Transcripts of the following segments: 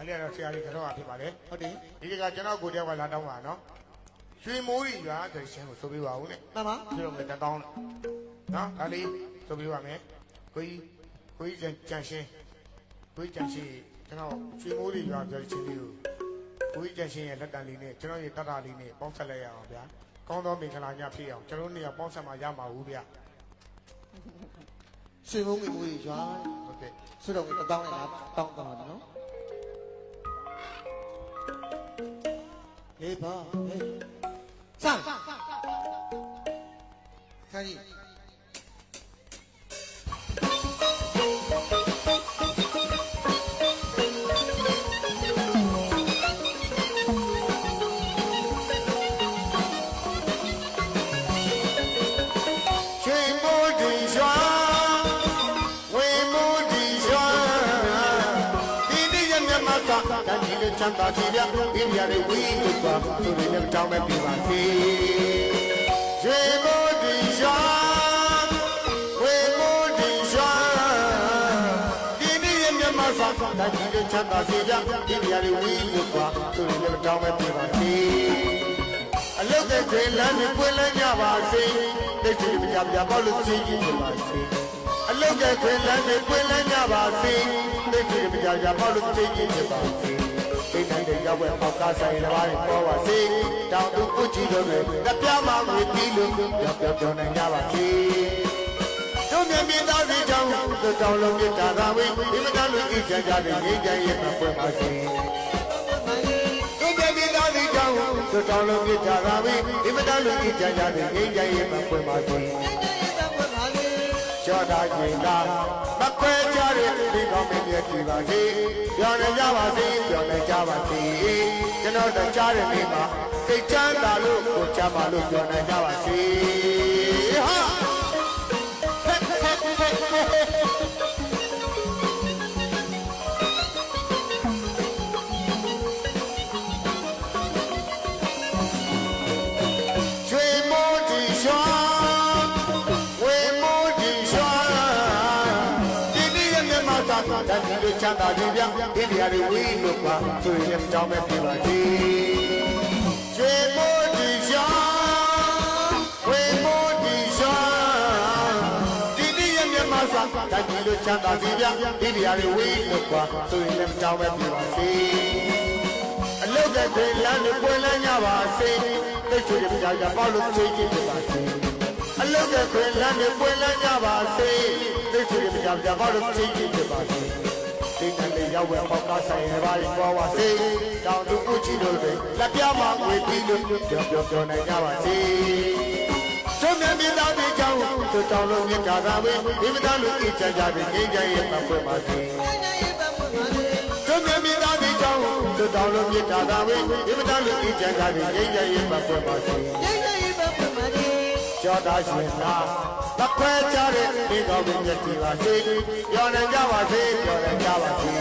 ဒါလေးကတော့ဆရာကြီးကတော့ဖြစ်ပါလေဟုတ်တယ်ဒီကကျွန်တော်ကိုတယောက်ကလာတောင်းပါနော်ရွှေမိုးရီရွာဆိုရှင်ကိုဆိုပြပါဦးနဲ့မှန်ပါဒီလိုမျိုးတတောင်းနော်ဒါလေးဆိုပြပါမယ်ကိုကြီးကိုကြီးကြံရှင်းကိုကြီးကြံရှင်းကျွန်တော်ရွှေမိုးရီရွာဆိုချင်းလေးကိုကိုကြီးကြံရှင်းရဲ့လက်တံလေးနဲ့ကျွန်တော်ရဲ့တတလေးနဲ့ပေါင်းဆက်လိုက်ရအောင်ဗျာကောင်းသောမင်္ဂလာညဖြစ်အောင်ကျွန်တော်တို့နေရာပေါင်းဆက်မှာရမှာဘူးဗျာရွှေမုံငွေမွေးရွာဟုတ်ကဲ့ဆွတော်ကတောင်းလိုက်တာတောင်းတောင်းတယ်နော် ဟေးပါဟေးစမ်း ချမ်းသာစီပြဒီနေရာလေးဝီးလို့ပါသူတွေလည်းတောင်းမဲ့ပြပါစေရွှေမိုးဒီရွာဝေမိုးဒီရွာဒီဒီရဲ့မြတ်မသာတန်ကြီးလေးချမ်းသာစီပြဒီနေရာလေးဝီးလို့ပါသူတွေလည်းတောင်းမဲ့ပြပါစေအလုတ်တဲ့ခွေလမ်းနဲ့ပွင့်လန်းကြပါစေတိတ်ချီမကြပြပေါ့လို့ချင်းကြီးကြပါစေအလုတ်တဲ့ခွေလမ်းနဲ့ပွင့်လန်းကြပါစေတိတ်ချီမကြပြပေါ့လို့ချင်းကြီးကြပါစေ ဒိဋ္ဌိတဲ့ရောက်ဝဲပေါက်ကားဆိုင်တစ်ပါးပေါ်ပါစေတောင်သူကုချီတို့တွေလက်ပြမငွေပြီးလို့ပြောပြောပြောနိုင်ကြပါစေတို့မြင်မြင်သားစီကြောင့်သုတောင်းလုံးမြတ်တာဝေးဒီမတလူဤချမ်းကြတဲ့ငြိမ်းချမ်းရဲ့ပွင့်ပါစေတို့ပြပြသားစီကြောင့်သုတောင်းလုံးမြစ်ကြတာပဲဒီမတလူကြီးကြကြတဲ့ငိမ့်ကြရဲ့မပွင့်ပါစေ ကျော်တာကြီးကမခွဲကြတဲ့ဒီကောင်းမင်းရဲ့ကြည်ပါစေပြောနေကြပါစေပြောနေကြပါစေကျွန်တော်တို့ကြားတဲ့နေ့မှာစိတ်ချမ်းသာလို့ကိုချမ်းပါလို့ပြောနေကြပါစေဟာ န်ကြီးလေးချမ်းသာခြင်းပြဒီနေရာတွေဝေးလို့ပါဆိုရင်လည်းကြောင်းမဲ့ပြပါစေရွှေမိုးတီရွှာဝေမိုးတီရွှာဒီနေ့ရဲ့မြတ်မသာတန်ကြီးလေးချမ်းသာခြင်းပြဒီနေရာတွေဝေးလို့ပါဆိုရင်လည်းကြောင်းမဲ့ပြပါစေအလုတ်ကခွေလမ်းကိုပွင့်လန်းကြပါစေတိတ်ချွေပြကြကြပေါ့လို့ချွေးကြည့်ပြပါစေအလုတ်ကခွေလမ်းကိုပွင့်လန်းကြပါစေတိတ်ချွေပြကြကြပေါ့လို့ချွေးကြည့်ပြပါစေ ဒီကနေ့ရောက်ဝဲပေါက်ကားဆိုင်ရပါရင်ပေါ်ပါစေတောင်သူကုချီတို့တွေလက်ပြမငွေပြီးလို့ပြောပြောပြောနိုင်ကြပါစေတို့မြတ်မြတ်သားတွေကြောင့်သူတောင်းလို့မြတ်တာသာဝေဒီမသားလူအချမ်းကြတဲ့ငိမ့်ကြရဲ့ပတ်ပွင့်ပါစေတို့မြတ်မြတ်သားတွေကြောင့်သုတောင်းလို့မြတ်တာသာဝေဒီမတလူဤကျန်ကြတဲ့ငြိမ်းချမ်းရေးပတ်ပွင့်ပါစေကြောတာရှင်သာတခွဲကြတဲ့ဒီကောင်းမြတ်ကြည်ပါစေပြောနိုင်ကြပါစေပြောနိုင် ကြပါစေ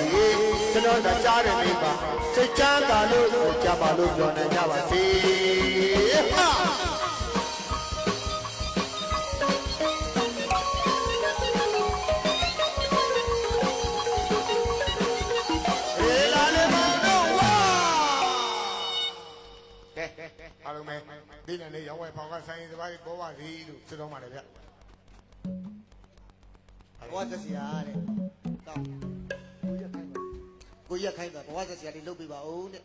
ကျွန်တော်တို့ကြားတဲ့နေ့မှာစိတ်ချမ်းသာလို့ကြားပါလို့ပြောနိုင်ကြပါစေဟာေလာလေမောင်တို့ဝါကဲအားလုံးပဲဒီနေ့လေးရောင်းဝယ်ဖောင်ကဆိုင်စပါးပေါ်ပါစီလို့စတော့မှလည်းဗျဘဝဆက်စီရတဲ့တောင်း ကိုရက်ခိုင်းတာဘဝဆက်စီရလေးလုတ်ပြပါဦးတဲ့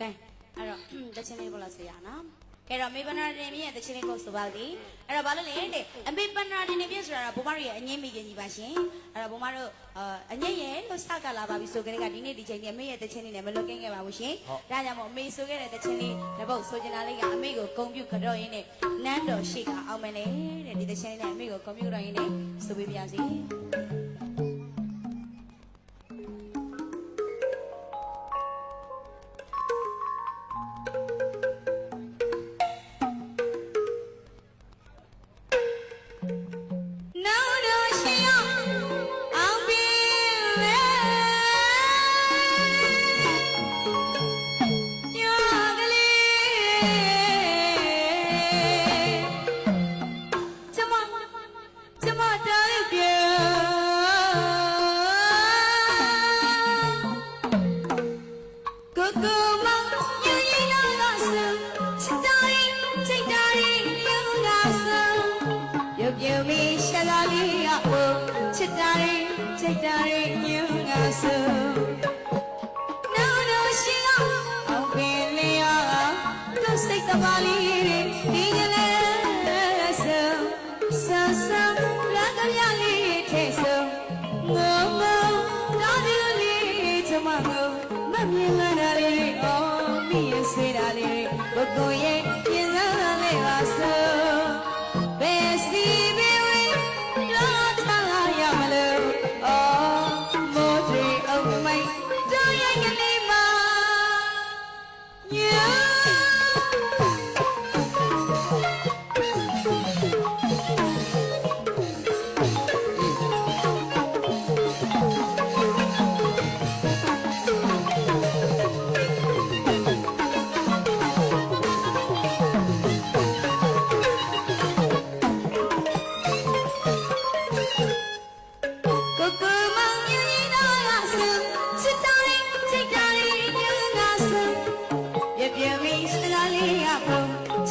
ကဲအဲ့တော့တချင်းလေးပေါ်လာစေရနော်ကဲတော့မေပနာတင်မြင့်ရဲ့တချင်းလေးကိုဆိုပါလိအဲ့တော့ဘာလို့လဲတဲ့အမေပနာတင်နေပြဆိုတာကဘုမတို့ရဲ့အငိမ့်မိခင်ကြီးပါရှင်အဲ့တော့ဘုမတို့အငိမ့်ရဲ့လို့စကလာပါပြီဆိုကြတဲ့ကဒီနေ့ဒီချိန်ကြီးအမေရဲ့တချင်းလေးနဲ့မလွတ်ကင်းခဲ့ပါဘူးရှင်ဒါကြောင့်မို့အမေဆိုခဲ့တဲ့တချင်းလေးတစ်ပုတ်ဆိုချင်တာလေးကအမေကိုဂုံပြုကြတော့ရင်းနဲ့နန်းတော်ရှိကအောင်မယ်လေတဲ့ဒီတချင်းလေးနဲ့အမေကိုဂုံပြုကြတော့ရင်းနဲ့ဆိုပေးပါစီ စိတ်ဓာတ်ရဲ့ညွန်ငါဆိုနောင်တော့ရှိအောင်ပင်လေးရသူစိတ်တပါလေးဒီကလေးဆိုဆာဆာလာကရလေးထဲဆိုငုံငုံတာဒီလေးချမငုံမမြင်လာတာလေးအော်မိရဲ့စေတာလေးဘုကိုရဲ့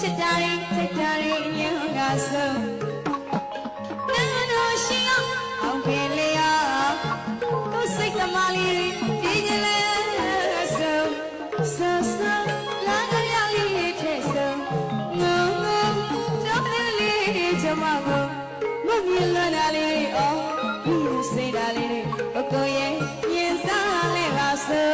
စ်တော်လေးချစ်တော်လေးညငါဆူနာလို့ရှိအောင်အောင်ပြလေရကိုစိတ်ကမလေးဒီကြလဲဆူဆူဆူလာကြရလေးထဲဆူငုံငုံတော့လေးချမကိုမမြင်လာတာလေးအော်စိတ်ဓာတ်လေးတွေကိုကိုရဲ့ရင်စားလေးပါဆို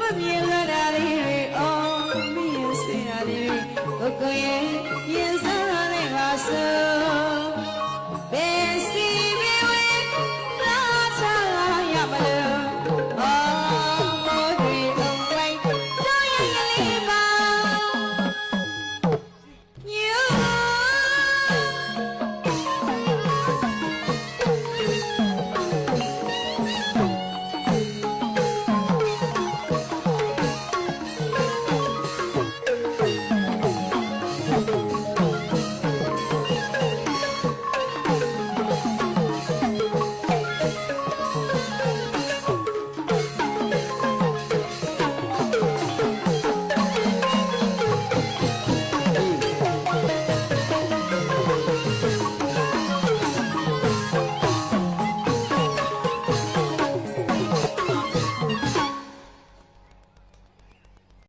မမြင်လာတာလေးတွေအော်မင်းရဲ့စင်ရလေးတွေကိုကိုရဲ့ရင်